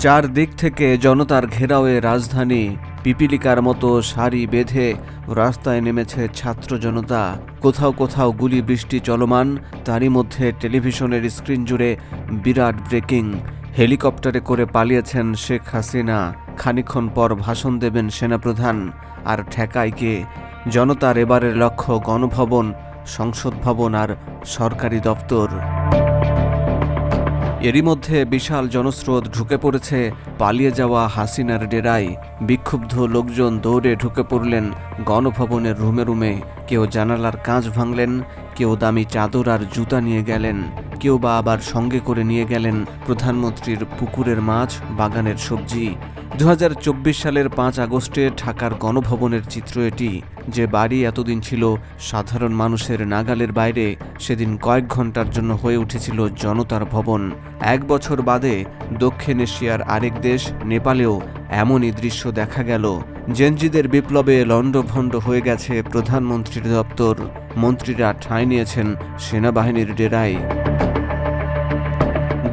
চার দিক থেকে জনতার ঘেরাওয়ে রাজধানী পিপিলিকার মতো সারি বেঁধে রাস্তায় নেমেছে ছাত্র জনতা। কোথাও কোথাও গুলি বৃষ্টি চলমান, তারই মধ্যে টেলিভিশনের স্ক্রিন জুড়ে বিরাট ব্রেকিং। হেলিকপ্টারে করে পালিয়েছেন শেখ হাসিনা। খানিক্ষণ পর ভাষণ দেবেন সেনাপ্রধান। আর ঠেকাইকে জনতার এবারের লক্ষ্য গণভবন, সংসদ ভবন আর সরকারি দপ্তর। এরই মধ্যে বিশাল জনস্রোত ঢুকে পড়েছে। পালিয়ে যাওয়া হাসিনার ডেরায় বিক্ষুব্ধ লোকজন দৌড়ে ঢুকে পড়লেন গণভবনের রুমে রুমে। কেউ জানালার কাঁচ ভাঙলেন, কেউ দামি চাদর আর জুতা নিয়ে গেলেন, কেউ বা আবার সঙ্গে করে নিয়ে গেলেন প্রধানমন্ত্রীর পুকুরের মাছ, বাগানের সবজি। দু হাজার চব্বিশ সালের পাঁচ আগস্টে ঢাকার গণভবনের চিত্র এটি, যে বাড়ি এতদিন ছিল সাধারণ মানুষের নাগালের বাইরে, সেদিন কয়েক ঘণ্টার জন্য হয়ে উঠেছিল জনতার ভবন। এক বছর বাদে দক্ষিণ এশিয়ার আরেক দেশ, নেপালেও এমনই দৃশ্য দেখা গেল। জেনজিদের বিপ্লবে লণ্ডভণ্ড হয়ে গেছে প্রধানমন্ত্রীর দপ্তর। মন্ত্রীরা ঠাঁই নিয়েছেন সেনাবাহিনীর ডেরায়।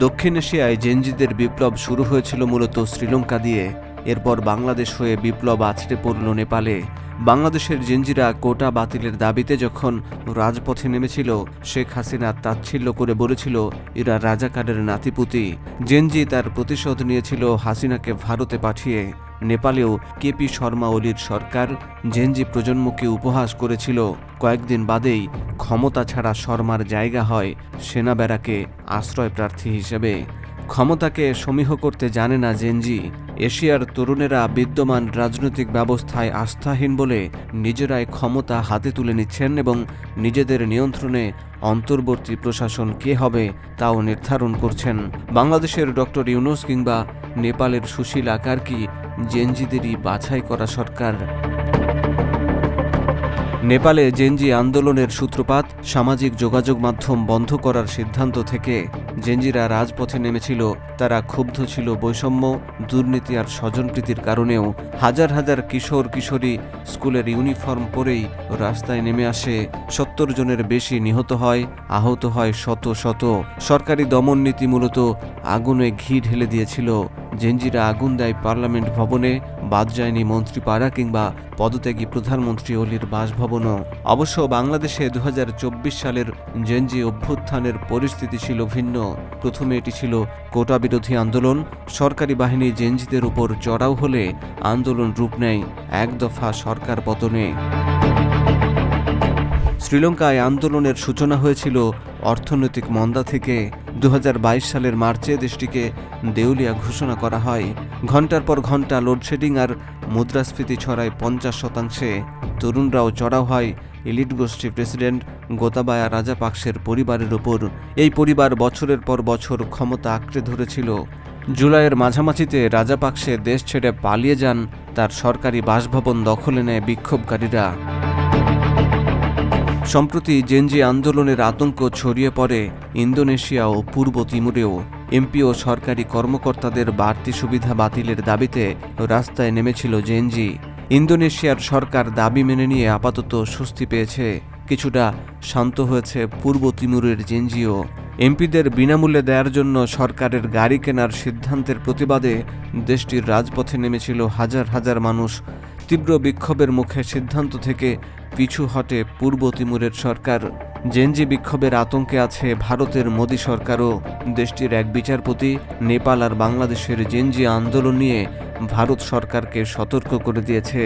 দক্ষিণ এশিয়ায় জেনজিদের বিপ্লব শুরু হয়েছিল মূলত শ্রীলঙ্কা দিয়ে। এরপর বাংলাদেশ হয়ে বিপ্লব আছড়ে পড়ল নেপালে। বাংলাদেশের জেনজিরা কোটা বাতিলের দাবিতে যখন রাজপথে নেমেছিল, শেখ হাসিনা তাচ্ছিল্য করে বলেছিল, এরা রাজাকারের নাতিপুতি। জেনজি তার প্রতিশোধ নিয়েছিল হাসিনাকে ভারতে পাঠিয়ে। নেপালেও কেপি শর্মা ওলির সরকার জেনজি প্রজন্মকে উপহাস করেছিল। কয়েকদিন বাদেই ক্ষমতা ছাড়া শর্মার জায়গা হয় সেনা ব্যারাকে আশ্রয় প্রার্থী হিসেবে। ক্ষমতাকে সমীহ করতে জানে না জেনজি। এশিয়ার তরুণেরা বিদ্যমান রাজনৈতিক ব্যবস্থায় আস্থাহীন বলে নিজেরাই ক্ষমতা হাতে তুলে নিচ্ছেন এবং নিজেদের নিয়ন্ত্রণে অন্তর্বর্তী প্রশাসন কে হবে তাও নির্ধারণ করছেন। বাংলাদেশের ডক্টর ইউনুস কিংবা নেপালের সুশীল আকার কি জেনজিদেরই বাছাই করা সরকার। নেপালে জেনজি আন্দোলনের সূত্রপাত, সামাজিক যোগাযোগ মাধ্যম বন্ধ করার সিদ্ধান্ত থেকে জেনজিরা রাজপথে নেমেছিল, তারা ক্ষুব্ধ ছিল বৈষম্য, দুর্নীতি আর স্বজনপ্রীতির কারণেও। হাজার হাজার কিশোর, কিশোরী স্কুলের ইউনিফর্ম পরেই রাস্তায় নেমে আসে। সত্তর জনের বেশি নিহত হয়, আহত হয় শত শত। সরকারি দমন নীতি মূলত আগুনে ঘি ঢেলে দিয়েছিল। জেঞ্জিরা আগুন দেয় পার্লামেন্ট ভবনে, বাদ যায়নি মন্ত্রীপাড়া কিংবা পদত্যাগী প্রধানমন্ত্রী অলির বাসভবনও। অবশ্য বাংলাদেশে দু হাজার চব্বিশ সালের জেনজি অভ্যুত্থানের পরিস্থিতি ছিল ভিন্ন। প্রথমে এটি ছিল কোটা বিরোধী আন্দোলন, সরকারি বাহিনী জেনজিদের উপর চড়াও হলে আন্দোলন রূপ নেয় এক দফা সরকার পতনে। শ্রীলঙ্কায় আন্দোলনের সূচনা হয়েছিল অর্থনৈতিক মন্দা থেকে। দু হাজার বাইশ সালের মার্চে দেশটিকে দেউলিয়া ঘোষণা করা হয়। ঘণ্টার পর ঘণ্টা লোডশেডিং আর মুদ্রাস্ফীতি ছড়ায় পঞ্চাশ শতাংশে। তরুণরাও চড়াও হয়। এলিট গোষ্ঠী প্রেসিডেন্ট গোতাবায়া রাজাপাকসের পরিবারের ওপর। এই পরিবার বছরের পর বছর ক্ষমতা আঁকড়ে ধরেছিল। জুলাইয়ের মাঝামাঝিতে রাজাপাকসে দেশ ছেড়ে পালিয়ে যান তার সরকারি বাসভবন দখলে নেয় বিক্ষোভকারীরা। সম্প্রতি জেনজি আন্দোলনের আতঙ্ক ছড়িয়ে পড়ে ইন্দোনেশিয়া ও পূর্ব তিমুরেও। এমপি ও সরকারি কর্মকর্তাদের বাড়তি সুবিধা বাতিলের দাবিতে রাস্তায় নেমেছিল জেনজি। ইন্দোনেশিয়ার সরকার দাবি মেনে নিয়ে আপাতত স্বস্তি পেয়েছে। কিছুটা শান্ত হয়েছে পূর্ব তিমুরের জেনজিও। এমপিদের বিনামূল্যে দেওয়ার জন্য সরকারের গাড়ি কেনার সিদ্ধান্তের প্রতিবাদে দেশটির রাজপথে নেমেছিল হাজার হাজার মানুষ। তীব্র বিক্ষোভের মুখে সিদ্ধান্ত থেকে পিছু হটে পূর্ব তিমুরের সরকার। জেনজি বিক্ষোভের আতঙ্কে আছে ভারতের মোদী সরকারও। দেশটির এক বিচারপতি, নেপাল আর বাংলাদেশের জেনজি আন্দোলন নিয়ে ভারত সরকারকে সতর্ক করে দিয়েছে।